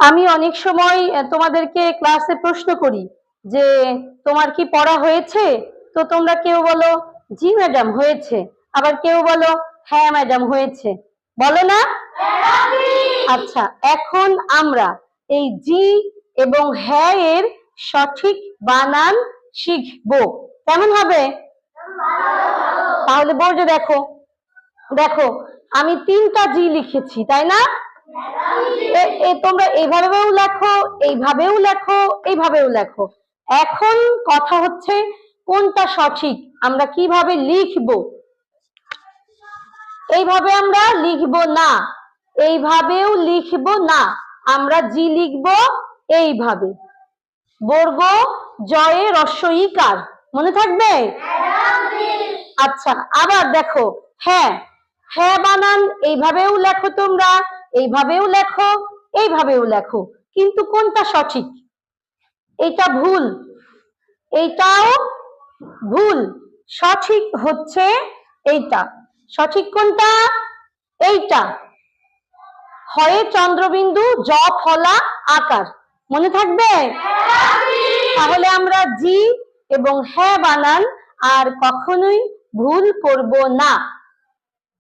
আমি অনেক সময় তোমাদেরকে ক্লাসে প্রশ্ন করি যে, তোমার কি পড়া হয়েছে? তো তোমরা কেউ বলো, জি ম্যাডাম হয়েছে। আবার কেউ বলো হ্যাঁ ম্যাডাম হয়েছে। বলো না? আচ্ছা এখন আমরা এই জি এবং হ্যাঁ এর সঠিক বানান শিখব। কেমন হবে? তাহলে বোর্ডে দেখো দেখো, আমি তিনটা জি লিখেছি, তাই না? তোমরা এইভাবেও লেখো এইভাবেও লেখো এইভাবেও লেখো। এখন কথা হচ্ছে কোনটা সঠিক, আমরা কীভাবে লিখব? এইভাবে আমরা লিখব না, এইভাবেও লিখব না, আমরা জি লিখব এইভাবে। বর্গ জয়ে রস্বইকার মনে থাকবে? আচ্ছা আবার দেখো হ্যাঁ হ্যাঁ বানান, এইভাবেও লেখো তোমরা। এইভাবেও লেখো এইভাবেও লেখো। কিন্তু কোনটা সঠিক? এটা ভুল। এইটাও ভুল। সঠিক হচ্ছে এইটা। সঠিক কোনটা? এইটা। হয়ে চন্দ্রবিন্দু, জ, ফলা, আকার। মনে থাকবে? তাহলে আমরা জি এবং হ্যাঁ বানান, আর কখনোই ভুল করব না।